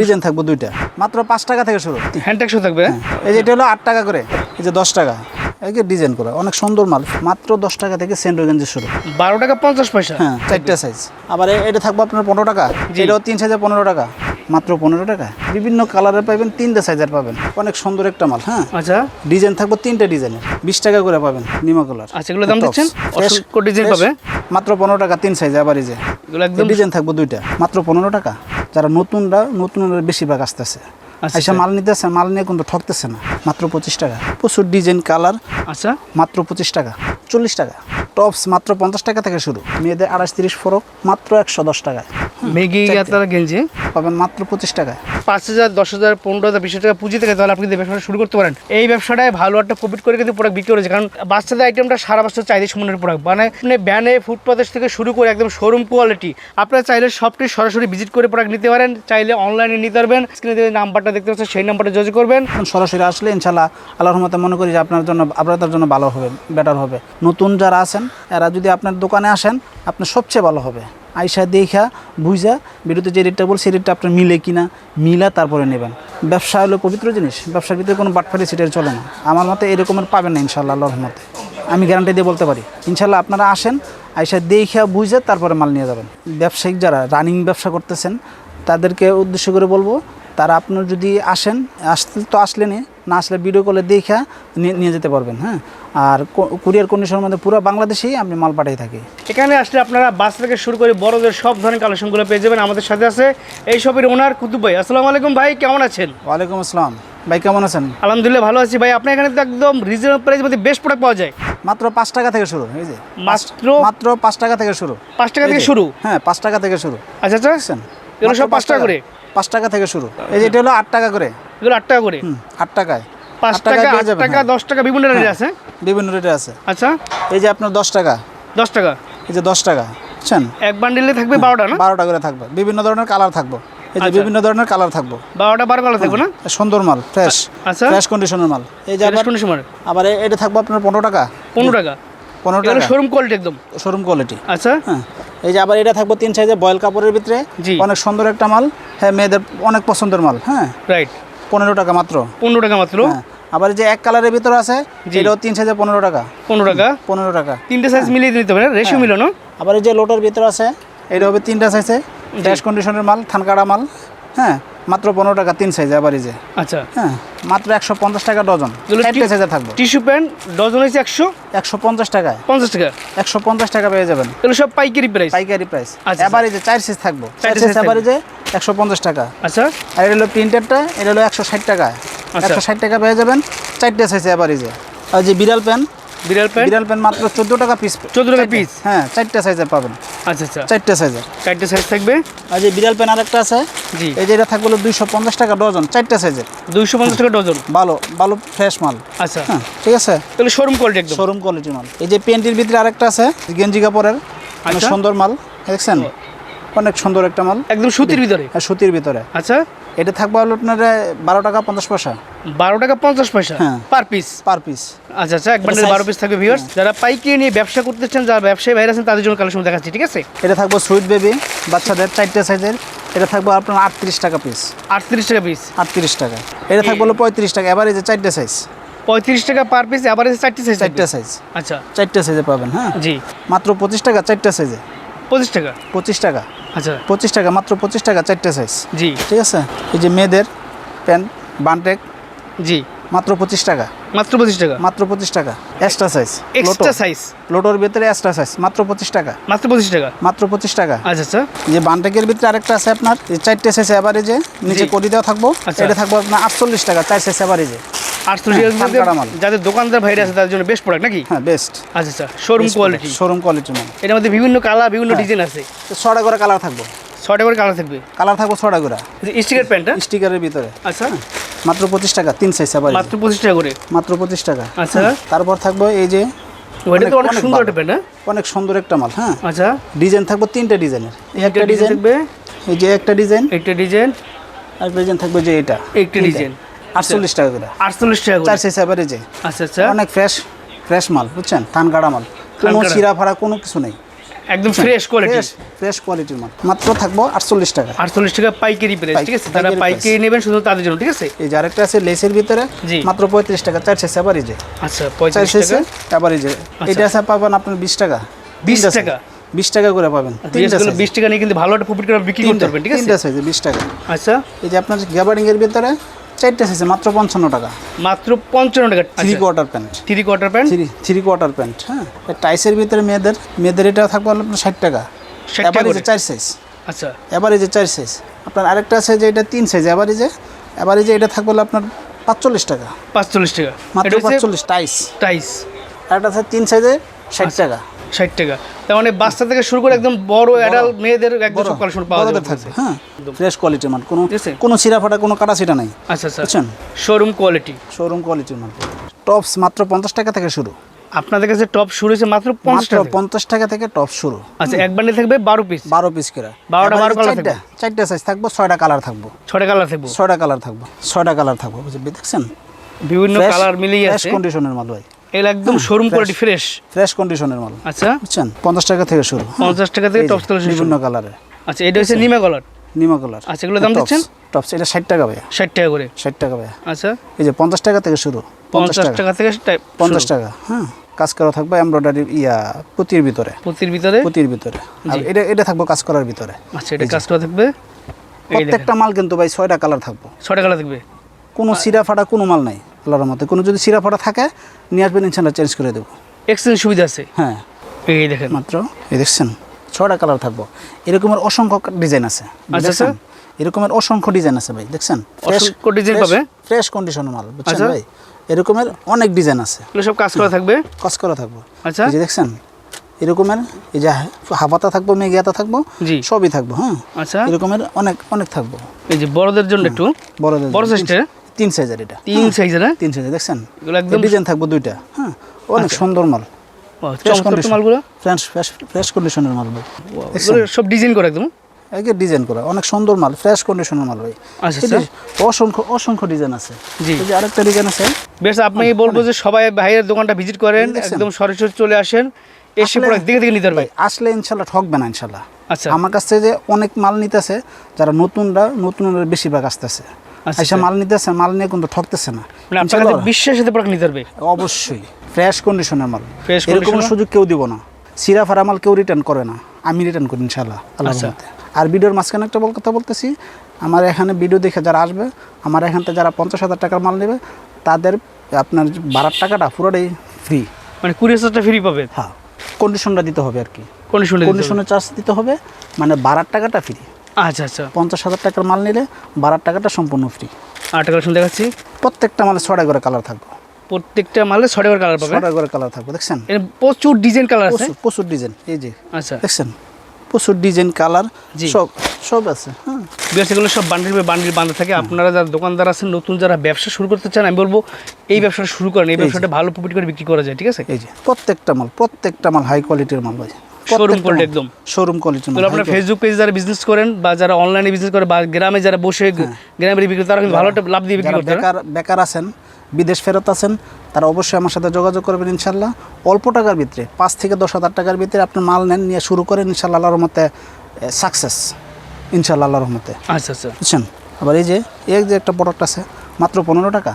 Design থাকবে দুইটা। মাত্র পাঁচ টাকা থেকে শুরু। হ্যান্ড ট্যাক্সও থাকবে? হ্যাঁ, এই যে এটা হলো আট টাকা করে এই যে দশ টাকা। এই যে ডিজাইন করা অনেক সুন্দর মাল। মাত্র দশ টাকা থেকে সেন্ট গেঞ্জি শুরু। বারো টাকা পঞ্চাশ পয়সা। হ্যাঁ চারটা সাইজ আবার এটা থাকবে আপনার পনেরো টাকা। এটাও তিন সাইজে পনেরো টাকা। মাত্র পনেরো টাকা। বিভিন্ন কালারের পাবেন তিনটে সাইজের পাবেন। অনেক সুন্দর একটা মাল হ্যাঁ। আচ্ছা। ডিজাইন থাকবে তিনটে ডিজাইনের বিশ টাকা করে পাবেন নিমা কালার আচ্ছা এগুলো দাম দিচ্ছেন? ডিজাইন পাবে? মাত্র পনেরো টাকা তিন সাইজ আবার এই যে একদম ডিজাইন থাকবে দুইটা। মাত্র পনেরো টাকা। যারা নতুনরা নতুনরা বেশিরভাগ আসতেছে। আচ্ছা, আচ্ছা। মাল নিতেছে মাল নিয়ে কিন্তু ঠকতেছে না মাত্র পঁচিশ টাকা। প্রচুর ডিজাইন কালার আচ্ছা। মাত্র পঁচিশ টাকা চল্লিশ টাকা। টপস মাত্র পঞ্চাশ টাকা থেকে শুরু। মেয়েদের আড়াইশ তিরিশ ফরক মাত্র একশো দশ টাকায়। মেগি আপনারা গেঞ্জি? পাবেন মাত্র পঁচিশ টাকায়। পাঁচ হাজার দশ হাজার পনেরো হাজার বিশ টাকা পুঁজি থেকে তাহলে আপনি কিন্তু ব্যবসা শুরু করতে পারেন। এই ব্যবসাটায় ভালো একটা প্রফিট করে কিন্তু প্রোডাক্ট বিক্রি করেছে। কারণ বাচ্চাদের আইটেমটা সারা বছর চাহিদা সম্মানের প্রোডাক্ট মানে আপনি ব্যানে ফুটপাথের থেকে শুরু করে একদম শোরুম কোয়ালিটি আপনারা চাইলে সবটি সরাসরি ভিজিট করে প্রোডাক্ট নিতে পারেন। চাইলে অনলাইনে নিতে পারবেন। স্ক্রিনে যে নাম্বারটা দেখতে পাচ্ছেন সেই নাম্বারটা যোগাযোগ করবেন। সরাসরি আসলে ইনশাল্লাহ আল্লাহর রহমতে মনে করি যে আপনার জন্য আপনাদের জন্য ভালো হবে বেটার হবে। নতুন যারা আছেন এরা যদি আপনার দোকানে আসেন আপনার সবচেয়ে ভালো হবে। আইসা দেখা, বুঝা, বিরুদ্ধে যে রেটটা বল, সেই রেটটা আপনার মিলে কিনা, মিলা তারপরে নেবেন। ব্যবসা হলো পবিত্র জিনিস, ব্যবসার ভিতরে কোনো বাটফারি সেটা চলে না। আমার মতে এরকমের পাবেন না ইনশাল্লাহ আল্লাহর মতে আমি গ্যারান্টি দিয়ে বলতে পারি ইনশাল্লাহ আপনারা আসেন, আইসা দেখা, বুঝে, তারপরে মাল নিয়ে যাবেন। ব্যবসায়িক যারা রানিং ব্যবসা করতেছেন, তাদেরকে উদ্দেশ্য করে বলব তারা আপনার যদি আসেন আসতে তো আসলেনি না আসলে ভিডিও কলে দেখা নিয়ে যেতে পারবেন হ্যাঁ? আর কুরিয়ার কন্ডিশনের মধ্যে পুরো বাংলাদেশেই আমি মাল পাঠিয়ে থাকি। এখানে আসলে আপনারা বাস থেকে শুরু করে বড়দের সব ধরনের কালেকশনগুলো পেয়ে যাবেন। আমাদের সাথে আছে এই সবের ওনার কুতুব ভাই। আসসালামু আলাইকুম ভাই কেমন আছেন? ওয়ালাইকুম আসসালাম। ভাই কেমন আছেন? আলহামদুলিল্লাহ ভালো আছি ভাই। আপনার এখানে তো একদম রিজনেবল প্রাইস মধ্যে বেস্ট প্রোডাক্ট পাওয়া যায়। মাত্র পাঁচ টাকা থেকে শুরু এই যে। মাত্র মাত্র পাঁচ টাকা থেকে শুরু। পাঁচ টাকা থেকে শুরু? হ্যাঁ পাঁচ টাকা থেকে শুরু। আচ্ছা আচ্ছা। বুঝছেন? এগুলো সব পাঁচ টাকা। করে? পাঁচ টাকা থেকে শুরু। এই যে এটা হলো আট টাকা করে। এগুলো আট টাকা করে? হুম আট টাকায়। পাঁচ টাকা আট টাকা হ্যাঁ। দশ টাকা বিভিন্ন রেটে আছে। বিভিন্ন রেটে আছে। আচ্ছা। এই যে আপনার দশ টাকা। দশ টাকা? এই যে দশ টাকা বুঝছেন? এক বান্ডিলে থাকবে বারোটা না? বারোটা করে থাকবে। বিভিন্ন ধরনের কালার থাকব। এই যে আচ্ছা। বিভিন্ন ধরনের কালার থাকব। বারোটা বারো কালার থাকবে না? সুন্দর মাল ফ্রেশ আচ্ছা। ফ্রেশ কন্ডিশনের মাল। এই যে আবার কোন আবার এটা থাকব আপনার পনেরো টাকা। পনেরো টাকা। পনেরো টাকা। শোরুম কোয়ালিটি একদম। শোরুম কোয়ালিটি আচ্ছা। হ্যাঁ। এই যে আবার এটা থাকব তিন সাইজে বয়েল কাপড়ের ভিতরে। অনেক সুন্দর একটা মাল। হ্যাঁ মেয়েদের অনেক পছন্দের মাল হ্যাঁ? রাইট পনেরো টাকা মাত্র। পনেরো টাকা মাত্র? হ্যাঁ। আবার যে এক কালারের ভিতরে আছে যেটা এটাও তিন সাইজে পনেরো টাকা। পনেরো টাকা? পনেরো টাকা। তিনটে সাইজ মিলিয়ে দিতে পারে রেশিও হ্যাঁ। মিলানো? আবার এই যে লোটার ভিতর আছে এটা হবে তিনটা সাইজে ড্যাশ কন্ডিশনের মাল থানকাড়া মাল হ্যাঁ? মাত্র পনেরো টাকা তিন সাইজে আবার যে আচ্ছা। হ্যাঁ মাত্র একশো পঞ্চাশ টাকা ডজন। চারটে সাইজে থাকবে। টিস্যু প্যান্ট ডজন হয়েছে একশো? একশো পঞ্চাশ টাকায়। পঞ্চাশ টাকা। একশো পঞ্চাশ টাকা পেয়ে যাবেন। এগুলো সব পাইকারি প্রাইস পাইকারি প্রাইস আচ্ছা, যে চার সাইজ থাকব। চার size এবারে যে একশো পঞ্চাশ টাকা। আচ্ছা। আর এটা হলো প্রিন্টেডটা এটা হলো একশো ষাট টাকা আচ্ছা। একশো ষাট টাকা পেয়ে যাবেন চারটে সাইজে এবারে যে আর যে বিড়াল প্যান বিড়াল প্যান্ট? বিড়াল প্যান মাত্র চোদ্দ টাকা পিস 14 টাকা piece? হ্যাঁ চারটে সাইজে পাবেন। আচ্ছা আচ্ছা। চারটে সাইজে চারটে সাইজ থাকবে? আর যে বিড়াল প্যান আরেকটা আছে জি। এই যে এটা থাকবে হলো দুইশো পঞ্চাশ টাকা ডজন চারটে সাইজের দুইশো পঞ্চাশ টাকা ডজন? ভালো ভালো ফ্রেশ মাল। আচ্ছা। হ্যাঁ ঠিক আছে? তাহলে শোরুম কোয়ালিটি একদম। শোরুম কোয়ালিটি মাল। এই যে পেন্টির ভিতরে আরেকটা আছে গেঞ্জি কাপড়ের আচ্ছা। সুন্দর মাল দেখছেন? অনেক সুন্দর একটা মাল। একদম সুতির ভিতরে? আর সুতির ভিতরে। আচ্ছা। এটা থাকবে হলো আপনার বারো টাকা পঞ্চাশ পয়সা। বারো টাকা পঞ্চাশ পয়সা? হ্যাঁ। পার পিস পার পিস আচ্ছা আচ্ছা এক বান্ডেল বারো পিস থাকবে ভিউয়ার্স যারা পাইকারি নিয়ে ব্যবসা করতে চান যারা ব্যবসায়ী বাইরে আছেন তাদের জন্য কালেকশন দেখাচ্ছি ঠিক আছে? এটা থাকবে সুইট বেবি বাচ্চাদের চারটে সাইজের এটা থাকবে আপনার আটত্রিশ টাকা পিস আটত্রিশ টাকা পিস আটত্রিশ টাকা। এটা থাকবে হলো পঁয়ত্রিশ টাকা এবার এই যে চারটে সাইজ পঁয়ত্রিশ টাকা পার পিস এসে চারটি সাইজ চারটে সাইজ আচ্ছা। চারটে সাইজে পাবেন হ্যাঁ? জি। মাত্র পঁচিশ টাকা চারটে সাইজে পঁচিশ টাকা? পঁচিশ টাকা। আচ্ছা। পঁচিশ টাকা মাত্র পঁচিশ টাকা চারটে সাইজ জি। ঠিক আছে? এই যে মেয়েদের প্যান্ট বানটেক জি। মাত্র পঁচিশ টাকা। মাত্র পঁচিশ টাকা? মাত্র পঁচিশ টাকা। এক্সট্রা সাইজ এক্সট্রা সাইজ লোটোর ভিতরে এক্সট্রা সাইজ মাত্র পঁচিশ টাকা। মাত্র পঁচিশ টাকা? মাত্র পঁচিশ টাকা। আচ্ছা আচ্ছা। যে বানটেকের ভিতরে আরেকটা আছে আপনার। চারটে সাইজ এভারেজে নিচে। কোটি দেওয়া থাকব। আচ্ছা। এটা থাকব আপনার আটচল্লিশ টাকা চার সাইজ এভারেজে আটচল্লিশ হ্যাঁ। যাদের দোকানদার ভাইরা আছে তাদের জন্য বেস্ট প্রোডাক্ট নাকি? হ্যাঁ বেস্ট আচ্ছা আচ্ছা শোরুম কোয়ালিটি শোরুম কোয়ালিটি মাল। এটার মধ্যে বিভিন্ন কালার বিভিন্ন হ্যাঁ। ডিজাইন আছে। ছটা করে কালার থাকব। ছটা করে কালার থাকবে? কালার থাকব ছটা করে। স্টিকার প্যান্টটা স্টিকারের ভিতরে। আচ্ছা। মাত্র পঁচিশ টাকা তিন সাইজ এবার মাত্র পঁচিশ টাকা করে? মাত্র পঁচিশ টাকা। আচ্ছা। হ্যাঁ, তারপর থাকব এই যে অনেক- সুন্দর একটা প্যান্ট হ্যাঁ? অনেক সুন্দর একটা মাল হ্যাঁ। আচ্ছা। ডিজাইন থাকব তিনটা ডিজাইনের একটা ডিজাইন থাকবে? এই যে একটা ডিজাইন একটা ডিজাইন আর ডিজাইন থাকবে যে এটা। একটা ডিজাইন আটচল্লিশ টাকা করে। আটচল্লিশ টাকা চার সাইজ যে আচ্ছা আচ্ছা। অনেক ফ্রেশ ফ্রেশ মাল বুঝছেন? ধান কাটা মাল। কোনো। চিরা ফাড়া কোনো কিছু নেই। একদম ফ্রেশ কোয়ালিটি ফ্রেশ কোয়ালিটির মাল। মাত্র থাকব আটচল্লিশ টাকা। আটচল্লিশ টাকা পাইকারি প্রাইস ঠিক আছে? তারা পাইকারি নেবেন শুধু তাদের জন্য ঠিক আছে? এই যে আরেকটা আছে লেসের ভিতরে মাত্র পঁয়ত্রিশ টাকা চার শেষে আবার যে আচ্ছা চার শেষে টাকা। আবার যে এটা আছে পাবেন আপনার বিশ টাকা। 20 তিনটা টাকা? বিশ টাকা করে পাবেন। size। বিশ টাকা নিয়ে কিন্তু ভালো একটা প্রফিট করে বিক্রি করতে পারবেন ঠিক আছে? বিশ টাকা। আচ্ছা। এই যে আপনার গ্যাবারিং এর ভিতরে চারটা সাইজে মাত্র পঞ্চান্ন টাকা। মাত্র পঞ্চান্ন টাকা three quarter pant three quarter pant three quarter pant হ্যাঁ? টাইসের ভিতরে মেয়েদের মেয়েদের এটা থাকবে আপনার ষাট টাকা। 60 টাকা এবার এই চার সাইজ আচ্ছা। যে চার সাইজ আপনার আরেকটা আছে এটা তিন সাইজ এবার এই যে এবার এই যে এটা থাকবে আপনার পাঁচচল্লিশ টাকা। পাঁচচল্লিশ টাকা। মাত্র পাঁচচল্লিশ টাইস টাইস আরেকটা আছে তিন সাইজে ষাট টাকা। ষাট টাকা। তার মানে বাচ্চা থেকে শুরু করে একদম বড় অ্যাডাল্ট মেয়েদের একদম সব কালেকশন পাওয়া যাবে। থাকবে। হ্যাঁ ফ্রেশ কোয়ালিটির মাল কোনো কোনো সিরা ফাটা কোনো কাটা সিটা নাই। আচ্ছা আচ্ছা। বুঝছেন? শোরুম কোয়ালিটি শোরুম কোয়ালিটির মাল টপস মাত্র পঞ্চাশ টাকা থেকে শুরু। আপনাদের কাছে টপ শুরু হয়েছে মাত্র পঞ্চাশ টাকা পঞ্চাশ টাকা থেকে টপ শুরু। আচ্ছা এক বান্ডেল থাকবে বারো পিস বারো পিস করে। বারোটা বারো চারটা। থাকবে? চারটা সাইজ থাকব ছয়টা কালার থাকব। ছটা কালার থাকবে। ছয়টা কালার থাকব। ছয়টা কালার থাকব বুঝলি দেখছেন? বিভিন্ন কালার মিলিয়ে ফ্রেশ কন্ডিশনের মাল ভাই এগুলো একদম শোরুম কোয়ালিটি ফ্রেশ ফ্রেশ কন্ডিশনের মাল। আচ্ছা। বুঝছেন? পঞ্চাশ টাকা থেকে শুরু। পঞ্চাশ টাকা থেকে টপস কালেকশন বিভিন্ন কালারে আচ্ছা এটা হচ্ছে নিমা কালার নিমা কালার আচ্ছা, এগুলোর দাম দিচ্ছেন? টপস এটা ষাট টাকা ভাইয়া। ষাট টাকা করে। ষাট টাকা ভাইয়া। আচ্ছা। এই যে পঞ্চাশ টাকা থেকে শুরু। পঞ্চাশ টাকা। থেকে পঞ্চাশ। টাকা হ্যাঁ। কাজ করা থাকবে এমব্রয়ডারি ইয়া পুতির ভিতরে। পুঁতির ভিতরে? পুতির ভিতরে। এটা এটা থাকব কাজ করার ভিতরে। আচ্ছা এটা কাজ করা থাকবে? প্রত্যেকটা মাল কিন্তু ভাই ছয়টা কালার থাকব। ছটা কালার থাকবে? কোনো সিরা ফাটা কোনো মাল নাই। আল্লাহর মতে কোনো যদি সিরা ফাটা থাকে নিয়ে আসবেন ইনশাল্লাহ চেঞ্জ করে দেবো। এক্সচেঞ্জ সুবিধা আছে। হ্যাঁ। এই দেখেন। মাত্র এই দেখছেন ছটা কালার থাকব। এরকমের অসংখ্য ডিজাইন আছে। আচ্ছা, দেখছেন? এরকমের অসংখ্য ডিজাইন আছে ভাই দেখছেন? অসংখ্য design পাবে? ফ্রেশ কন্ডিশনের মাল বুঝছেন আচ্ছা। ভাই? এরকমের অনেক ডিজাইন আছে। সব কাজ করা থাকবে? কাজ করা থাকব। আচ্ছা। এই যে দেখছেন? এরকমের এই যে হাফাতা থাকব মেঘিয়াতা থাকব সবই থাকব হ্যাঁ? আচ্ছা। এরকমের অনেক অনেক থাকব। এই যে বড়দের জন্য একটু। বড়দের বড় সাইজটা তিন সাইজের এটা। তিন সাইজের হ্যাঁ? তিন সাইজের দেখছেন? এগুলো একদম ডিজাইন থাকব দুইটা। হ্যাঁ অনেক সুন্দর মাল। মালগুলো। ফ্রেশ ফ্রেশ ফ্রেশ কন্ডিশনের মাল ভাই। সব ডিজাইন করা একদম? একে ডিজাইন করা। অনেক সুন্দর মাল ফ্রেশ কন্ডিশনের মাল ভাই। আচ্ছা অসংখ্য অসংখ্য ডিজাইন আছে। জি। আরেকটা ডিজাইন আছে। বেশ আপনি বলব যে সবাই ভাইয়ের দোকানটা ভিজিট করেন? একদম সরাসরি চলে আসেন এসে প্রোডাক্ট দেখে দেখে নিতে পারবে ভাই আসলে ইনশাল্লাহ ঠকবে না ইনশাল্লাহ আচ্ছা। আমার কাছ থেকে যে অনেক মাল নিতেছে যারা নতুনরা নতুনরা বেশিরভাগ আসতেছে। আচ্ছা, আইসা মাল নিতেছে মাল নিয়ে কিন্তু ঠকতেছে না। মানে আপনার কাছে বিশ্বাসের সাথে প্রোডাক্ট নিতে পারবে? অবশ্যই। ফ্রেশ কন্ডিশনের মাল। Fresh এরকম সুযোগ কেউ দিব না। সিরা ফারা মাল কেউ রিটার্ন করে না। আমি রিটার্ন করি ইনশাল্লাহ আল্লাহর আচ্ছা। আর ভিডিওর মাঝখানে একটা বল কথা বলতেছি। আমার এখানে ভিডিও দেখে যারা আসবে আমার এখান থেকে যারা পঞ্চাশ হাজার টাকার মাল নেবে তাদের আপনার বারার টাকাটা পুরোটাই ফ্রি মানে কুড়ি হাজারটা ফ্রি পাবে হ্যাঁ। কন্ডিশনটা দিতে হবে আর কি। কন্ডিশন কন্ডিশনের চার্জ দিতে হবে মানে বারার টাকাটা ফ্রি আচ্ছা আচ্ছা। পঞ্চাশ হাজার টাকার মাল নিলে বারার টাকাটা সম্পূর্ণ ফ্রি আট কালেকশন দেখাচ্ছি। প্রত্যেকটা মালে ছটা করে কালার থাকবে। প্রত্যেকটা মালে ছটা করে কালার পাবে? ছটা করে কালার থাকবে দেখছেন? এর প্রচুর ডিজাইন কালার আছে? প্রচুর ডিজাইন এই যে আচ্ছা। দেখছেন? প্রচুর ডিজাইন কালার। সব সব আছে হ্যাঁ। এগুলো সব বান্ডিল বান্ডিল বাঁধা থাকে। আপনারা যারা দোকানদার আছেন নতুন যারা ব্যবসা শুরু করতে চান আমি বলব এই ব্যবসাটা শুরু করেন। এই ব্যবসাটা ভালো প্রফিট করে বিক্রি করা যায় ঠিক আছে? এই যে প্রত্যেকটা মাল প্রত্যেকটা মাল হাই কোয়ালিটির মাল ভাই Showroom quality একদম। শোরুম কোয়ালিটির মাল তাহলে আপনার ফেসবুক পেজে যারা বিজনেস করেন বা যারা অনলাইনে বিজনেস করে বা গ্রামে যারা বসে গ্রামে বিক্রি করে, তারা কিন্তু ভালো একটা লাভ দিয়ে বিক্রি করতে বেকার বেকার আছেন বিদেশ ফেরত আছেন তারা অবশ্যই আমার সাথে যোগাযোগ করবেন ইনশাল্লাহ। অল্প টাকার ভিতরে পাঁচ থেকে দশ হাজার টাকার ভিতরে আপনি মাল নেন নিয়ে শুরু করেন ইনশাল্লাহ আল্লাহর রহমতে সাকসেস ইনশাল্লাহ আল্লাহর রহমতে। আচ্ছা আচ্ছা। বুঝছেন? আবার এই যে এই যে একটা প্রোডাক্ট আছে মাত্র পনেরো টাকা।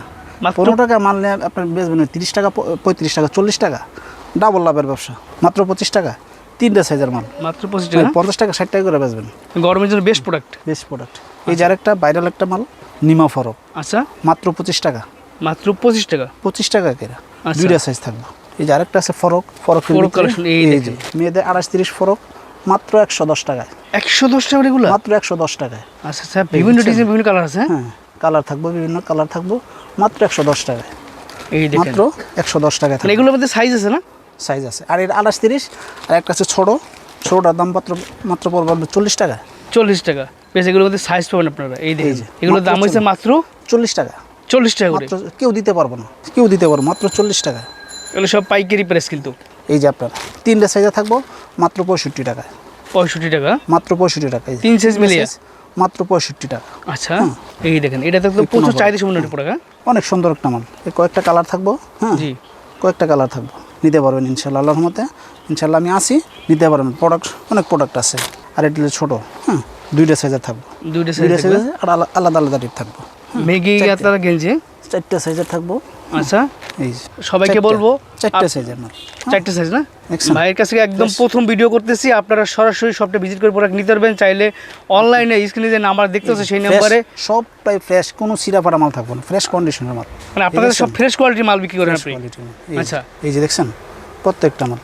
পনেরো টাকা মাল নিয়ে আপনার বেচবেন তিরিশ টাকা পঁয়ত্রিশ টাকা চল্লিশ টাকা। ডাবল লাভের ব্যবসা মাত্র পঁচিশ টাকা। তিনটা সাইজের মাল। মাত্র পঁচিশ টাকা? পঞ্চাশ টাকা ষাট টাকা করে বেচবেন। গরমের জন্য বেস্ট প্রোডাক্ট বেস্ট প্রোডাক্ট এই যে আরেকটা ভাইরাল একটা মাল নিমা ফরক আচ্ছা। মাত্র পঁচিশ টাকা। মাত্র পঁচিশ টাকা? পঁচিশ টাকা কেরা। আচ্ছা। দুইটা সাইজ থাকবে। এই যে আরেকটা আছে ফরক। ফরক। মেয়েদের আড়াইশ তিরিশ ফরক মাত্র একশো দশ টাকায়। একশো দশ টাকা এগুলো মাত্র একশো দশ টাকায়। আচ্ছা আচ্ছা বিভিন্ন ডিজাইন বিভিন্ন কালার আছে হ্যাঁ? হ্যাঁ কালার থাকব বিভিন্ন কালার থাকব মাত্র একশো দশ টাকায়। এই মাত্র একশো দশ টাকায় মানে এগুলোর মধ্যে সাইজ আছে না? সাইজ আছে। আর এর আড়াইশ তিরিশ আর একটা আছে ছোটো। ছোটোটার দাম মাত্র মাত্র পড়বে চল্লিশ টাকা। চল্লিশ টাকা। বেশ এগুলোর মধ্যে সাইজ পাবেন আপনারা। এই দেখেন যে, এগুলোর দাম হয়েছে মাত্র চল্লিশ টাকা। চল্লিশ টাকা করে। মাত্র কেউ দিতে পারব না। কেউ দিতে পারব মাত্র চল্লিশ টাকা। এগুলো সব পাইকারি প্রাইস কিন্তু। এই যে আপনার তিনটে সাইজে থাকব মাত্র পঁয়ষট্টি টাকা। পঁয়ষট্টি টাকা? মাত্র পঁয়ষট্টি টাকা তিন সাইজ মিলিয়ে? মাত্র পঁয়ষট্টি টাকা। আচ্ছা এই দেখেন এটা তো একদম প্রচুর চাহিদা একটা প্রোডাক্ট অনেক সুন্দর একটা মাল। এই কয়েকটা কালার থাকব হ্যাঁ? জি। কয়েকটা কালার থাকব। নিতে পারবেন ইনশাল্লাহ আল্লাহর মতে ইনশাল্লাহ আমি আসি নিতে পারবেন। প্রোডাক্ট অনেক প্রোডাক্ট আছে। আর এটা ছোটো হ্যাঁ দুইটা সাইজের থাকব। দুইটা সাইজের সাইজ সাইজের আর আলা- আলাদা আলাদা টিপ থাকব। মেগি গেঞ্জি? চারটে সাইজের থাকব। আচ্ছা এই সবাইকে বলব চারটে আপ- সাইজের মাল। চারটে সাইজ না? ভাইয়ের কাছে একদম প্রথম ভিডিও করতেছি আপনারা সরাসরি শপটা ভিজিট করে প্রোডাক্ট নিতে পারবেন চাইলে অনলাইনে স্ক্রিনে যে নাম্বার দেখতেছে সেই নাম্বারে সবটাই ফ্রেশ কোনো সিরা ফাটা মাল থাকব না ফ্রেশ কন্ডিশনের মাল। মানে আপনাদের সব ফ্রেশ কোয়ালিটির মাল বিক্রি করেন আপনি? আচ্ছা। এই যে দেখছেন? প্রত্যেকটা মাল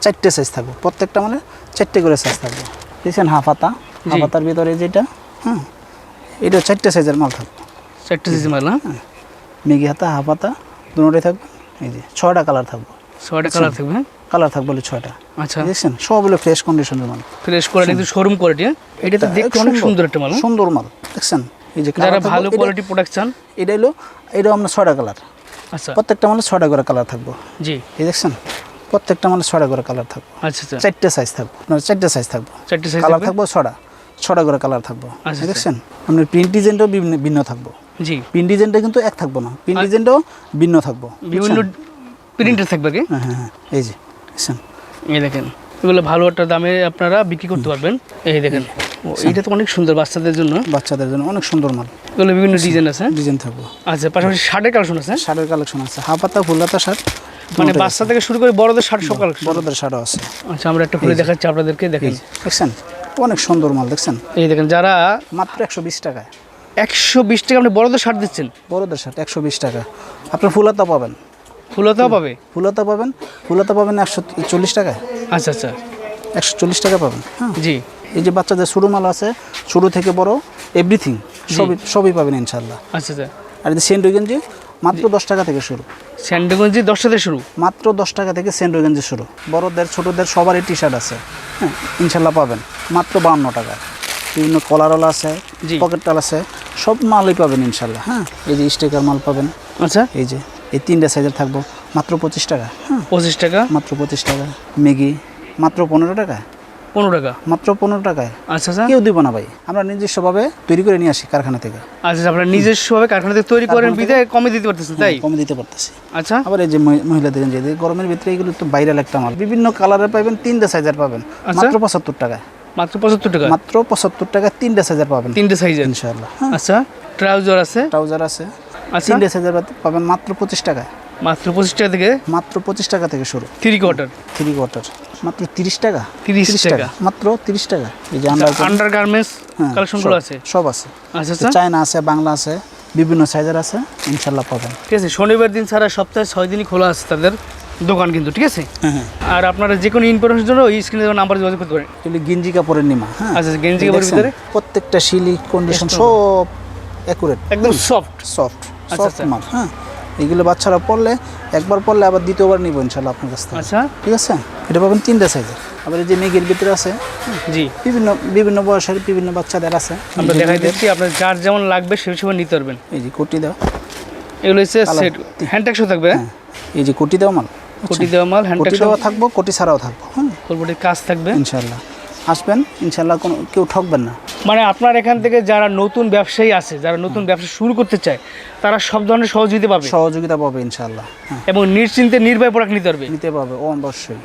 চারটে সাইজ থাকব। প্রত্যেকটা মানে চারটে করে সাইজ থাকবে। দেখছেন হাফাতা হাফাতার ভিতরে যেটা হ্যাঁ এটা চারটে সাইজের মাল থাকবে। চারটে সাইজ মাল না? মেগি হাতা হাফাতা দুটোটাই থাকবে? এই যে ছয়টা কালার থাকবে। ছয়টা কালার থাকবে হ্যাঁ? কালার থাকবে বলে ছয়টা। আচ্ছা। দেখছেন? সব হলো ফ্রেশ কন্ডিশনের মাল। ফ্রেশ কোয়ালিটি কিন্তু শোরুম কোয়ালিটি এটা তো দেখতে অনেক সুন্দর। একটা মাল হ্যাঁ? সুন্দর মাল। দেখছেন? এই যে যারা ভালো কোয়ালিটি প্রোডাক্ট চান। এটা হলো এটা আমরা ছয়টা কালার আচ্ছা। প্রত্যেকটা মালে ছয়টা করে কালার থাকব। জি। এই দেখছেন? প্রত্যেকটা মালে ছয়টা করে কালার থাকব। আচ্ছা আচ্ছা। চারটে সাইজ থাকব। আপনার চারটে সাইজ থাকব। চারটে সাইজ কালার থাকব? ছটা ছটা করে কালার থাকব। আচ্ছা, দেখছেন? আপনার প্রিন্ট ডিজাইনটাও বিভিন্ন ভিন্ন থাকব। জি। প্রিন্ট ডিজাইনটা কিন্তু এক থাকব না। প্রিন্ট ডিজাইনটাও ভিন্ন থাকব। বিভিন্ন প্রিন্টের থাকবে কি? হ্যাঁ হ্যাঁ হ্যাঁ এই যে এই দেখেন এগুলো ভালো একটা দামে আপনারা বিক্রি করতে পারবেন। এই দেখেন ও, এইটা তো অনেক সুন্দর বাচ্চাদের জন্য। বাচ্চাদের জন্য অনেক সুন্দর মাল। এগুলো বিভিন্ন ডিজাইন আছে। ডিজাইন থাকব। আচ্ছা পাশাপাশি শার্টের কালেকশন আছে? শার্টের কালেকশন আছে। হাফ হাতা ফুল হাতা শার্ট মানে বাচ্চা থেকে শুরু করে বড়দের শার্ট সব কালেকশন। বড়দের শার্টও আছে। আচ্ছা আমরা একটা খুলে দেখাচ্ছি আপনাদেরকে দেখেন। দেখছেন? অনেক সুন্দর মাল দেখছেন? এই দেখেন যারা মাত্র একশো বিশ টাকায়। একশো বিশ টাকা আপনি বড়দের শার্ট দিচ্ছেন? বড়দের শার্ট একশো বিশ টাকা। আপনার ফুল হাতা পাবেন ফুলতেও পাবে? ফুল হাতা পাবেন। ফুল হাতা পাবেন একশো চল্লিশ টাকায়। আচ্ছা আচ্ছা। একশো চল্লিশ টাকা পাবেন হ্যাঁ? জি। এই যে বাচ্চাদের শুরু মাল আছে শুরু থেকে বড় এভরিথিং সবই সবই পাবেন ইনশাল্লাহ আচ্ছা আচ্ছা। আর এই যে সেন্ট গেঞ্জি মাত্র দশ টাকা থেকে শুরু। স্যান্ডগঞ্জি দশটা থেকে শুরু? মাত্র দশ টাকা থেকে সেন্ট গেঞ্জি শুরু। বড়দের ছোটদের সবারই টি শার্ট আছে হ্যাঁ? ইনশাল্লাহ পাবেন। মাত্র বাহান্ন টাকা বিভিন্ন কলারওয়ালা আছে। পকেট টাল আছে। সব মালই পাবেন ইনশাল্লাহ হ্যাঁ? এই যে স্টিকার মাল পাবেন। আচ্ছা। এই যে এই তিনটে সাইজের থাকব মাত্র পঁচিশ টাকা হ্যাঁ? পঁচিশ টাকা? মাত্র পঁচিশ টাকা। ম্যাগি মাত্র পনেরো টাকা? পনেরো টাকা? মাত্র পনেরো টাকায়? আচ্ছা আচ্ছা। কেউ দিব না ভাই। আমরা নিজস্বভাবে তৈরি করে নিয়ে আসি কারখানা থেকে। আচ্ছা আপনারা নিজস্বভাবে কারখানা থেকে তৈরি করেন বিদায় কমে দিতে পারতেছেন তাই? কমে দিতে পারতেছি। আচ্ছা। আবার এই যে মহিলাদের যে গরমের ভিতরে এগুলো তো বাইরে একটা মাল। বিভিন্ন কালারের পাবেন তিনটা সাইজের পাবেন। আচ্ছা। মাত্র পঁচাত্তর টাকায়। মাত্র পঁচাত্তর টাকা? মাত্র পঁচাত্তর টাকা তিনটে সাইজের পাবেন। তিনটে সাইজের ইনশাআল্লাহ হ্যাঁ। আচ্ছা ট্রাউজার আছে? ট্রাউজার আছে। আচ্ছা। তিনটে সাইজের পাবেন মাত্র পঁচিশ টাকায় মাত্র পঁচিশ টাকা থেকে? মাত্র পঁচিশ টাকা থেকে শুরু। থ্রি কোয়ার্টার থ্রি কোয়ার্টার মাত্র তিরিশ টাকা। 30 টাকা। মাত্র তিরিশ টাকা। এই যে আমরা আন্ডার গার্মেন্টস কালেকশনগুলো আছে? সব আছে। আচ্ছা আচ্ছা। চায়না আছে বাংলা আছে বিভিন্ন সাইজের আছে ইনশাল্লাহ পাবেন। ঠিক আছে শনিবার দিন ছাড়া সপ্তাহে ছয় দিনই খোলা আছে তাদের। দোকান কিন্তু ঠিক আছে? হ্যাঁ হ্যাঁ। আর আপনারা যে কোনো ইনফরমেশন জন্য ওই স্ক্রিনে নাম্বার যোগাযোগ করতে পারেন। এগুলি গেঞ্জি কাপড়ের নিমা হ্যাঁ? আচ্ছা, গেঞ্জি কাপড়ের ভিতরে? প্রত্যেকটা শিলি কন্ডিশন সব অ্যাকুরেট একদম সফট সফট আচ্ছা, সফট আচ্ছা। মাল হ্যাঁ? এগুলো বাচ্চারা পড়লে একবার পড়লে আবার দ্বিতীয়বার নিব ইনশাল্লাহ আপনার কাছ থেকে। আচ্ছা। ঠিক আছে? এটা পাবেন তিনটা সাইজের আবার এই যে মেঘের ভিতরে আছে জি। বিভিন্ন বিভিন্ন বয়সের বিভিন্ন বাচ্চাদের আছে। আমরা দেখাই দিচ্ছি আপনার যার যেমন লাগবে সেই সময় নিতে পারবেন। এই যে কোটি দাও। এগুলো হচ্ছে। সেট হ্যান্ড থাকবে হ্যাঁ? হ্যাঁ। এই যে কোটি দাও মাল। কোটি দেওয়া মাল হ্যান্ড কোটি দেওয়া থাকব কোটি ছাড়াও থাকব হ্যাঁ ফুলবটির কাজ থাকবে। ইনশাল্লাহ আসবেন ইনশাল্লাহ কোনো কেউ ঠকবেন না। মানে আপনার এখান থেকে যারা নতুন ব্যবসায়ী আছে যারা নতুন ব্যবসা শুরু করতে চায় তারা সব ধরনের সহযোগিতা পাবে। সহযোগিতা পাবে ইনশাল্লাহ হ্যাঁ। এবং নিশ্চিন্তে নির্ভয় প্রোডাক্ট নিতে পারবে। নিতে পারবে অবশ্যই।